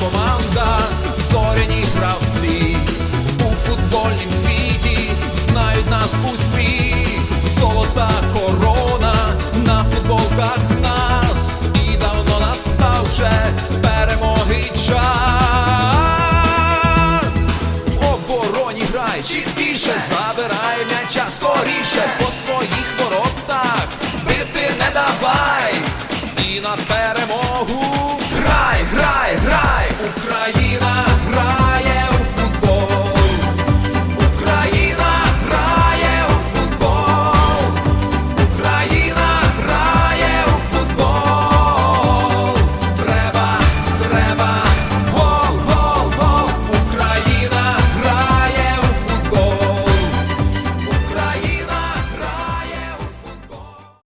команда, зоряні гравці у футбольнім світі знають нас усі, золота корона на футболках нас, і давно настав вже перемоги час. В обороні грай, чіткіше, забирай м'яча скоріше по своїй.